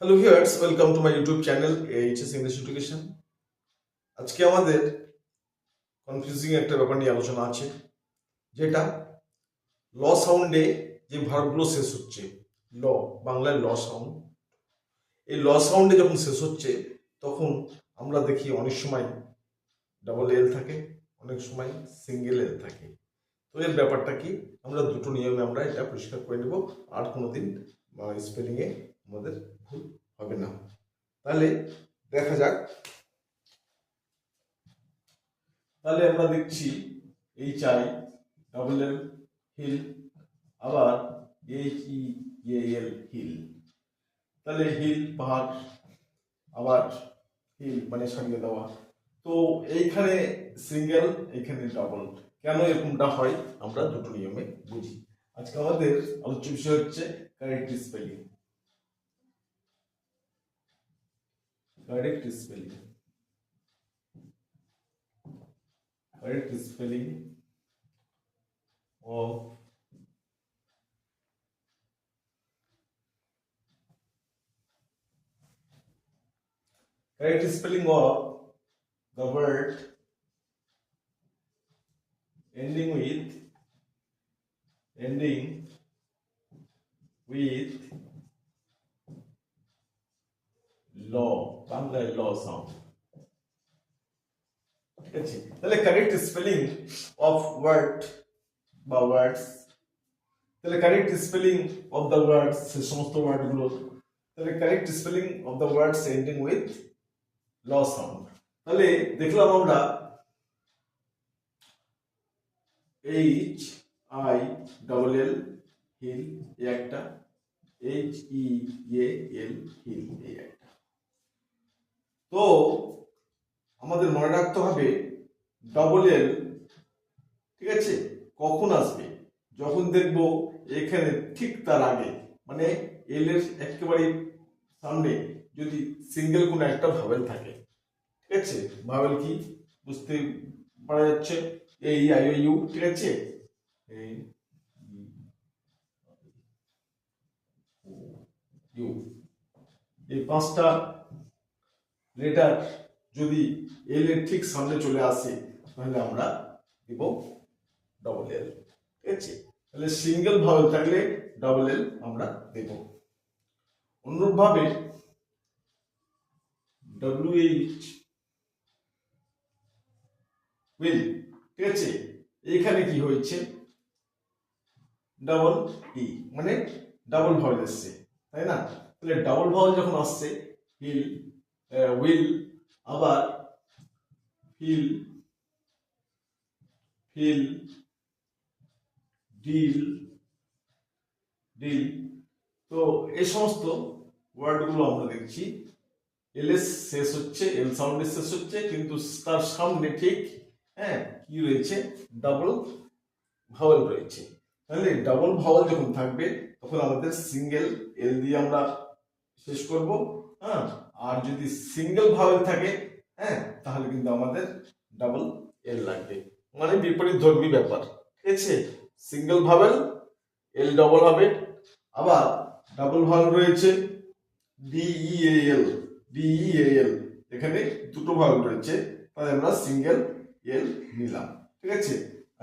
Hello viewers welcome to my YouTube channel HS English education আজকে আমাদের confusing একটা ব্যাপার নিয়ে আলোচনা আছে, যেটা ল সাউন্ডে যে ভার্বগুলো শেষ হচ্ছে ল বাংলায় ল সাউন্ড এই ল সাউন্ডে যখন শেষ হচ্ছে, তখন আমরা দেখি অনেক সময় ডাবল এল থাকে, অনেক সময় সিঙ্গেল এল থাকে। তো এর ব্যাপারটা কি? আমরা দুটো নিয়মে আমরা এটা পরিষ্কার করে নেব, আর কোনোদিন স্পেলিংয়ে আমাদের ভুল হবে না। তাহলে দেখা যাক। তাহলে আমরা দেখছি H I double L hill আবার এইচ ই এল হিল তাহলে হিল পাহাড়, আবার হিল মানে সঙ্গে দেওয়া। তো এইখানে সিঙ্গেল এইখানে ডাবল কেন এরকমটা হয়? আমরা দুটো নিয়মে বুঝি। আজকে আমাদের আলোচ্য বিষয় হচ্ছে correct spelling correct spelling. Correct spelling of correct spelling of the word ending with ending with L বাংলায় ল সাউন্ড ঠিক আছে তাহলে কারেক্ট স্পেলিং অফ ওয়ার্ড বা ওয়ার্ডস তাহলে correct spelling of the words সে সমস্ত ওয়ার্ডগুলো তাহলে correct spelling of the words ending with L sound তাহলে দেখলাম আমরা H I double L hill এই একটা। এইচ ই এ এল হিল এই একটা। তো আমাদের মনে রাখতে হবে ডবল এল ঠিক আছে? কখন আসবে? যখন দেখব এখানে ঠিক তার আগে মানে এল এর একেবারে সামনে যদি সিঙ্গেল কোনো একটা ভাবেল থাকে, ঠিক আছে? ভাবেল কি? বুঝতে পারা যাচ্ছে? এই আই ইউ ঠিক আছে? ইউ এই পাঁচটা লেটার যদি এল এর ঠিক সামনে চলে আসে, তাহলে আমরা দিব ডবল এল ঠিক আছে? তাহলে সিঙ্গেল ভাবেল থাকলে ডবল এল আমরা দেব। অনুরূপভাবে ডব্লিউ এইচ উইল ঠিক আছে? এখানে কি হয়েছে? ডাবল ই মানে ডাবল ভাওয়েল এসছে, তাই না? তাহলে ডাবল ভাওয়েল যখন আসছে হিল উইল আবার ফিল ফিল ডিল ডিল তো এই সমস্ত ওয়ার্ডগুলো আমরা দেখছি। এল এস শেষ হচ্ছে, এল সাউন্ডে শেষ হচ্ছে, কিন্তু তার সামনে ঠিক হ্যাঁ কি রয়েছে? ডাবল ভাওয়েল রয়েছে। তাহলে ডাবল ভাওয়েল যখন থাকবে, তখন আমাদের সিঙ্গেল এল দিয়ে আমরা শেষ করব হ্যাঁ? আর যদি সিঙ্গেল ভাওয়েল থাকে হ্যাঁ তাহলে কিন্তু আমাদের ডাবল এল লাগবে। মানে বিপরীত ধর্মী ব্যাপার। ঠিক আছে? সিঙ্গেল ভাওয়েল এল ডবল হবে। আবার ডাবল ভাওয়েল রয়েছে ডিই এল ডিই এল এখানে দুটো ভাওয়েল রয়েছে, তাই আমরা সিঙ্গেল এল নিলাম। ঠিক আছে?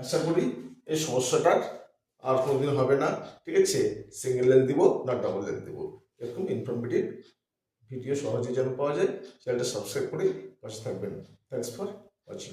আশা করি এই সমস্যাটার আর কোনোদিন হবে না। ঠিক আছে? সিঙ্গেল এল দিব না ডাবল এল দিব। ভিডিও সহজে যেন পাওয়া যায় চ্যানেলটা সাবস্ক্রাইব করে পাশে থাকবেন। Thanks for watching